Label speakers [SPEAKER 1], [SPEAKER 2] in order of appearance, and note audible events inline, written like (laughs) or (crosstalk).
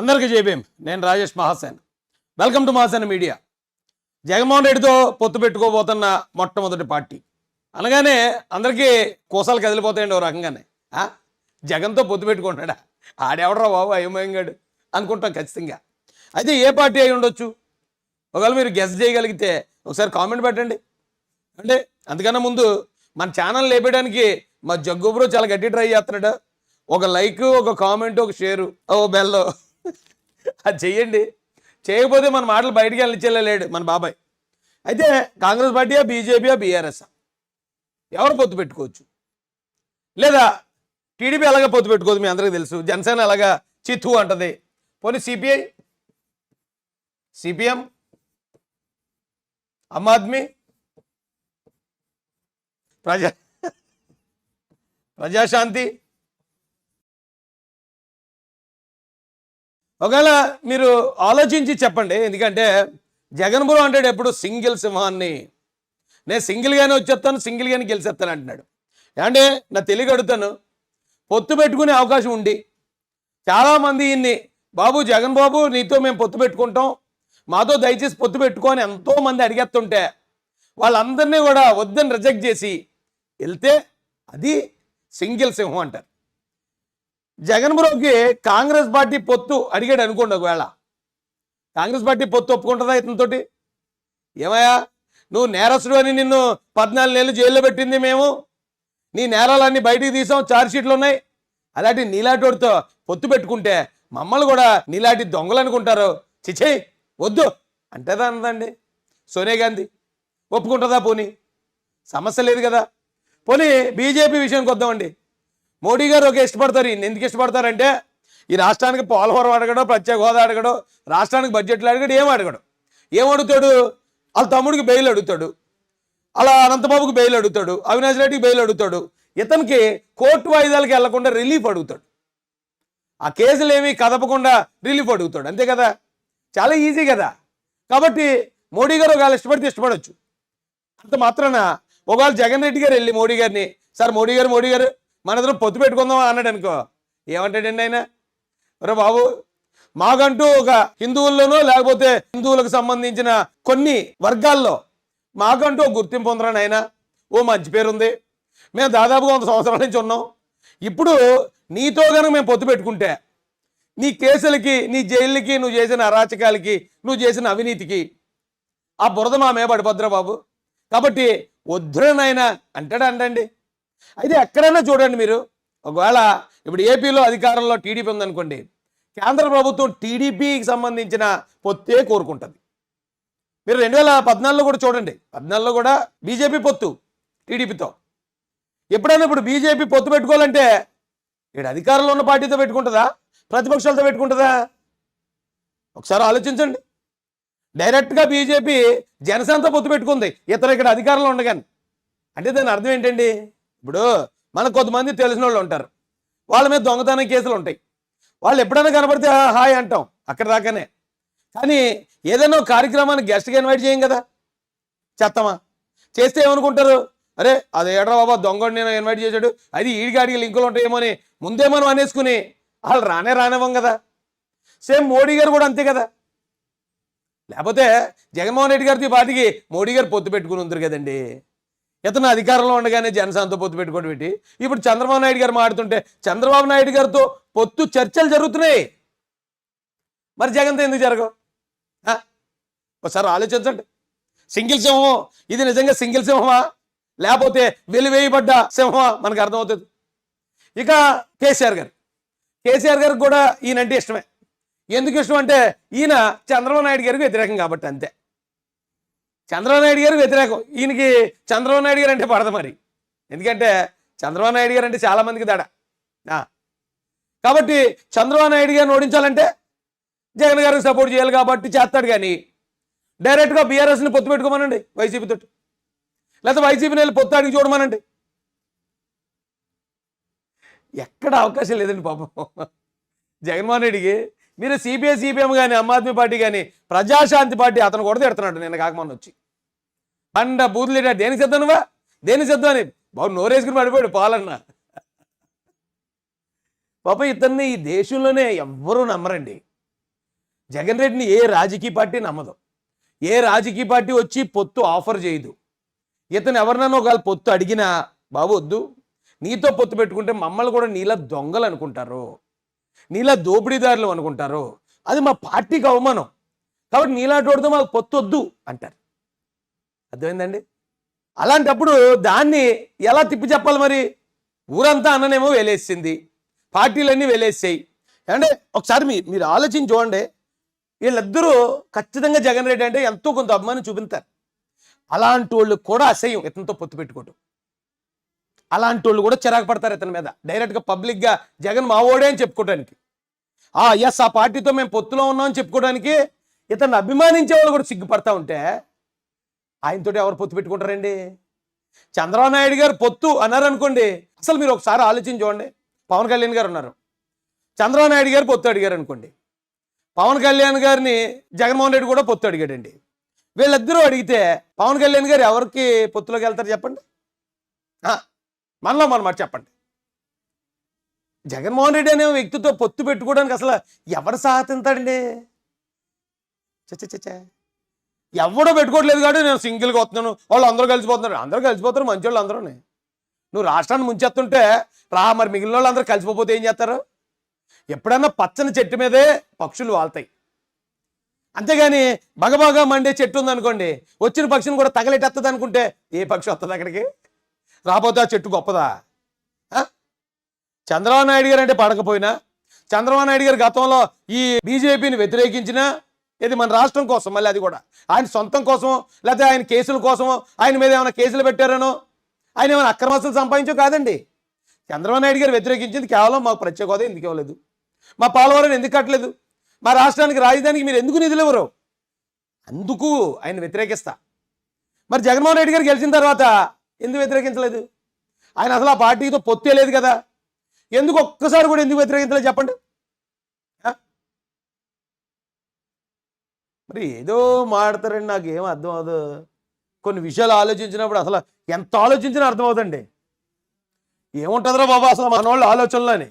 [SPEAKER 1] అందరికీ జైభీం నేను Rajesh Mahasen. Welcome to Mahasen media. Jaganmohan రెడ్డితో పొత్తు పెట్టుకోబోతున్న మొట్టమొదటి పార్టీ. అనగానే అందరికీ కోసాలు కదిలిపోతాయండి ఓ రకంగానే. జగన్తో పొత్తు పెట్టుకుంటాడా? ఆడెవడరా బాబు అయోమయంగాడు? అనుకుంటాం ఖచ్చితంగా. అయితే ఏ పార్టీ అయి ఉండొచ్చు? ఒకవేళ మీరు గెస్ట్ చేయగలిగితే ఒకసారి కామెంట్ పెట్టండి. అంటే అందుకన్నా ముందు మన ఛానల్ లేపేయడానికి మా జగ్గుబ్రో చాలా గట్టి ట్రై చేస్తున్నాడు. ఒక లైక్ ఒక కామెంట్ ఒక షేరు ఓ బెల్లో (laughs) అది చెయ్యండి. చేయకపోతే మన మాటలు బయటికి వెళ్ళిచ్చేలేడు మన బాబాయ్. అయితే కాంగ్రెస్ పార్టీయా బీజేపీయా బీఆర్ఎస్ ఎవరు పొత్తు పెట్టుకోవచ్చు? లేదా టీడీపీ ఎలాగ పొత్తు పెట్టుకోదు మీ అందరికీ తెలుసు? జనసేన ఎలాగా చిత్తు అంటది? పోనీ సిపిఐ? సిపిఎం? ఆమ్ ఆద్మీ? ప్రజా ప్రజాశాంతి? ఒకవేళ మీరు ఆలోచించి చెప్పండి ఎందుకంటే జగన్ బ్రో అంటాడు ఎప్పుడు సింగిల్ సింహాన్ని. నేను సింగిల్గానే వచ్చేస్తాను సింగిల్గానే గెలిచేస్తాను అంటున్నాడు. అంటే నా తెలివి అడుగుతాను పొత్తు పెట్టుకునే అవకాశం ఉండి చాలామంది ఇన్ని బాబు జగన్ బాబు నీతో మేము పొత్తు పెట్టుకుంటాం. మాతో దయచేసి పొత్తు పెట్టుకొని ఎంతోమంది అడిగేస్తుంటే వాళ్ళందరినీ కూడా వద్దని రిజెక్ట్ చేసి వెళ్తే అది సింగిల్ సింహం అంటారు. జగన్ బ్రోకి కాంగ్రెస్ పార్టీ పొత్తు అడిగాడు అనుకోండి ఒకవేళ. కాంగ్రెస్ పార్టీ పొత్తు ఒప్పుకుంటుందా ఇతనితోటి ఏమయ్యా? నువ్వు నేరస్తుడు అని నిన్ను పద్నాలుగు నెలలు జైల్లో పెట్టింది మేము. నీ నేరాలన్నీ బయటికి తీసాం ఛార్జ్షీట్లు ఉన్నాయి. అలాంటి నీలాటోడితో పొత్తు పెట్టుకుంటే మమ్మల్ని కూడా నీలాంటి దొంగలు అనుకుంటారు. చిచ్చేయ్ వద్దు. అంటేదా అన్నదండి. సోనియా గాంధీ ఒప్పుకుంటుందా పోనీ? సమస్య లేదు కదా. పోనీ బీజేపీ విషయానికి వద్దామండి. మోడీ గారు ఒక ఇష్టపడతారు. ఈయన ఎందుకు ఇష్టపడతారంటే ఈ రాష్ట్రానికి పోలవరం అడగడం ప్రత్యేక హోదా అడగడో రాష్ట్రానికి బడ్జెట్లు అడగడు ఏం అడగడు. ఏం అడుగుతాడు? వాళ్ళ తమ్ముడికి బెయిల్ అడుగుతాడు. అలా అనంతబాబుకి బెయిల్ అడుగుతాడు. అవినాష్ రెడ్డికి బెయిల్ అడుగుతాడు. ఇతనికి కోర్టు వాయిదాలకు వెళ్ళకుండా రిలీఫ్ అడుగుతాడు. ఆ కేసులు ఏమీ కదపకుండా రిలీఫ్ అడుగుతాడు. అంతే కదా? చాలా ఈజీ కదా? కాబట్టి మోడీ గారు ఒకవేళ ఇష్టపడితే ఇష్టపడవచ్చు అంత మాత్రాన ఒకవేళ జగన్ రెడ్డి గారు వెళ్ళి మోడీ గారిని సార్ మోడీ గారు మోడీ గారు మన ఇద్దరు పొత్తు పెట్టుకుందాం అన్నాడు అనుకో. ఏమంటాడండి ఆయన? ఒరే బాబు మాకంటూ ఒక హిందువుల్లోనో లేకపోతే హిందువులకు సంబంధించిన కొన్ని వర్గాల్లో మాకంటూ గుర్తింపు ఉందిరా నాయన. ఓ మంచి పేరు ఉంది మేము దాదాపుగా వంద సంవత్సరాల నుంచి ఉన్నాం. ఇప్పుడు నీతో కనుక మేము పొత్తు పెట్టుకుంటే నీ కేసులకి నీ జైళ్ళకి నువ్వు చేసిన అరాచకాలకి నువ్వు చేసిన అవినీతికి ఆ బురద మా మీద పడిపోద్దురా బాబు. కాబట్టి వద్దురనైనా అంటాడా అంటండి. అయితే ఎక్కడైనా చూడండి మీరు. ఒకవేళ ఇప్పుడు ఏపీలో అధికారంలో టీడీపీ ఉందనుకోండి కేంద్ర ప్రభుత్వం టీడీపీకి సంబంధించిన పొత్తే కోరుకుంటుంది. మీరు రెండు వేల పద్నాలుగులో కూడా చూడండి. పద్నాలుగులో కూడా బీజేపీ పొత్తు టీడీపీతో. ఎప్పుడైనా ఇప్పుడు బీజేపీ పొత్తు పెట్టుకోవాలంటే ఇక్కడ అధికారంలో ఉన్న పార్టీతో పెట్టుకుంటుందా? ప్రతిపక్షాలతో పెట్టుకుంటుందా? ఒకసారి ఆలోచించండి. డైరెక్ట్గా బీజేపీ జనసేనతో పొత్తు పెట్టుకుంది. ఇతర ఇక్కడ అధికారంలో ఉండగాని. అంటే దాని అర్థం ఏంటండి? ఇప్పుడు మనకు కొంతమంది తెలిసిన వాళ్ళు ఉంటారు. వాళ్ళ మీద దొంగతనం కేసులు ఉంటాయి. వాళ్ళు ఎప్పుడైనా కనబడితే హాయ్ అంటాం. అక్కడ దాకానే. కానీ ఏదైనా కార్యక్రమాన్ని కార్యక్రమానికి గెస్ట్గా ఇన్వైట్ చేయం కదా? చేస్తామా? చేస్తే ఏమనుకుంటారు? అరే అది ఏడ్రా బాబా దొంగడు నేను ఇన్వైట్ చేశాడు. అది ఈడిగాడికి లింకులు ఉంటాయేమో అని ముందే మనం అనేసుకుని వాళ్ళు రానే రానివ్వం కదా? సేమ్ మోడీ గారు కూడా అంతే కదా? లేకపోతే జగన్మోహన్ రెడ్డి గారితో ఈ మోడీ గారు పొత్తు పెట్టుకుని ఉంది కదండి. ఇతను అధికారంలో ఉండగానే జనసేనతో పొత్తు పెట్టుకోండి పెట్టి ఇప్పుడు చంద్రబాబు నాయుడు గారు మాడుతుంటే చంద్రబాబు నాయుడు గారితో పొత్తు చర్చలు జరుగుతున్నాయి. మరి జగన్తో ఎందుకు జరగవు? ఒకసారి ఆలోచించండి. సింగిల్ సింహం ఇది నిజంగా సింగిల్ సింహమా? లేకపోతే వెలివేయబడ్డ సింహమా? మనకు అర్థమవుతుంది. ఇక కేసీఆర్ గారు. కేసీఆర్ గారికి కూడా ఈయనంటే ఇష్టమే. ఎందుకు ఇష్టం అంటే ఈయన చంద్రబాబు నాయుడు గారికి వ్యతిరేకం కాబట్టి అంతే. చంద్రబాబు నాయుడు గారు వ్యతిరేకం. ఈయనకి చంద్రబాబు నాయుడు గారు అంటే పడదు మరి. ఎందుకంటే చంద్రబాబు నాయుడు గారు అంటే చాలామందికి దడ కాబట్టి చంద్రబాబు నాయుడు గారిని ఓడించాలంటే జగన్ గారికి సపోర్ట్ చేయాలి కాబట్టి చేస్తాడు కానీ డైరెక్ట్గా బీఆర్ఎస్ని పొత్తు పెట్టుకోమనండి వైసీపీ తోటి. లేకపోతే వైసీపీని వెళ్ళి పొత్తు అడిగి చూడమనండి. ఎక్కడ అవకాశం లేదండి పాపం. జగన్మోహన్ రెడ్డికి మీరు సిపిఐ సిపిఎం కానీ ఆమ్ ఆద్మీ పార్టీ కానీ ప్రజాశాంతి పార్టీ అతను కూడా తిడుతున్నాడు నేను కాకమని వచ్చి. పండ బూతులు తిట్టాడు. దేనికి సిద్ధం నువ్వా? దేనికి సిద్ధం అని? బాబు నోరేసుకుని పడిపోయాడు పాలన్న. పాప ఇతన్ని ఈ దేశంలోనే ఎవ్వరూ నమ్మరండి. జగన్ రెడ్డిని ఏ రాజకీయ పార్టీ నమ్మదు. ఏ రాజకీయ పార్టీ వచ్చి పొత్తు ఆఫర్ చేయదు. ఇతను ఎవరినైనా ఒకవేళ పొత్తు అడిగినా బాబు వద్దు. నీతో పొత్తు పెట్టుకుంటే మమ్మల్ని కూడా నీలా దొంగలు అనుకుంటారు. నీలా దోపిడీదారులు అనుకుంటారు. అది మా పార్టీకి అవమానం. కాబట్టి నీలాంటి వాడితో మాకు పొత్తు వద్దు అంటారు. అర్థమైందండి? అలాంటప్పుడు దాన్ని ఎలా తిప్పి చెప్పాలి మరి? ఊరంతా అన్ననేమో వేలేసింది. పార్టీలన్నీ వేలేసాయి. అంటే ఒకసారి మీ మీరు ఆలోచించి చూడండి. వీళ్ళిద్దరూ ఖచ్చితంగా జగన్ రెడ్డి అంటే ఎంతో కొంత అభిమానం చూపిస్తారు అలాంటి వాళ్ళు కూడా అసహ్యం ఇతనితో పొత్తు పెట్టుకోవటం. అలాంటి వాళ్ళు కూడా చిరాకు పడతారు ఇతని మీద. డైరెక్ట్గా పబ్లిక్గా జగన్ మావోడే అని చెప్పుకోవడానికి ఆ ఎస్ ఆ పార్టీతో మేము పొత్తులో ఉన్నాం అని చెప్పుకోవడానికి ఇతన్ని అభిమానించే వాళ్ళు కూడా సిగ్గుపడతా ఉంటే ఆయనతోటి ఎవరు పొత్తు పెట్టుకుంటారండి? చంద్రబాబు నాయుడు గారు పొత్తు అన్నారు అనుకోండి అసలు మీరు ఒకసారి ఆలోచించి చూడండి. పవన్ కళ్యాణ్ గారు ఉన్నారు. చంద్రబాబు నాయుడు గారు పొత్తు అడిగారు అనుకోండి పవన్ కళ్యాణ్ గారిని జగన్మోహన్ రెడ్డి కూడా పొత్తు అడిగాడండి. వీళ్ళిద్దరూ అడిగితే పవన్ కళ్యాణ్ గారు ఎవరికి పొత్తులోకి వెళ్తారు చెప్పండి? మనలో మన మాట చెప్పండి. జగన్మోహన్ రెడ్డి అనే వ్యక్తితో పొత్తు పెట్టుకోవడానికి అసలు ఎవరు సాహతింతాడండి చచ్చ ఎవడో పెట్టుకోవట్లేదు కాబట్టి నేను సింగిల్గా వస్తున్నాను. వాళ్ళు అందరూ కలిసిపోతున్నారు. అందరూ కలిసిపోతారు. మంచి వాళ్ళు అందరూ నువ్వు రాష్ట్రాన్ని ముంచేస్తుంటే రా మరి మిగిలిన వాళ్ళు అందరూ కలిసిపోతే ఏం చేస్తారు? ఎప్పుడన్నా పచ్చని చెట్టు మీదే పక్షులు వాళ్తాయి. అంతేగాని బగబాగా మండే చెట్టు ఉందనుకోండి వచ్చిన పక్షిని కూడా తగలెట్టేస్తుంది అనుకుంటే ఏ పక్షి వస్తుంది అక్కడికి? రాబోతా చెట్టు గొప్పదా? చంద్రబాబు నాయుడు గారు అంటే పడకపోయినా? చంద్రబాబు నాయుడు గారు గతంలో ఈ బీజేపీని వ్యతిరేకించినా? ఇది మన రాష్ట్రం కోసం మళ్ళీ అది కూడా. ఆయన సొంతం కోసం లేకపోతే ఆయన కేసుల కోసమో ఆయన మీద ఏమైనా కేసులు పెట్టారనో? ఆయన ఏమైనా అక్రమాస్తులు సంపాదించో కాదండి. చంద్రబాబు నాయుడు గారు వ్యతిరేకించింది కేవలం మాకు ప్రత్యేక హోదా ఎందుకు ఇవ్వలేదు? మా పోలవరం ఎందుకు కట్టలేదు? మా రాష్ట్రానికి రాజధానికి మీరు ఎందుకు నిధులు ఇవ్వరు? అందుకు ఆయన వ్యతిరేకిస్తా. మరి జగన్మోహన్ రెడ్డి గారు గెలిచిన తర్వాత ఎందుకు వ్యతిరేకించలేదు? ఆయన అసలు ఆ పార్టీతో పొత్తే లేదు కదా. ఎందుకు ఒక్కసారి కూడా ఎందుకు వ్యతిరేకించలేదు చెప్పండి? మరి ఏదో మాడతారండి నాకు ఏం అర్థం అవ్వదు. కొన్ని విషయాలు ఆలోచించినప్పుడు అసలు ఎంత ఆలోచించినా అర్థమవుతండి ఏముంటుందిరా బాబా అసలు మన వాళ్ళ ఆలోచనలోని?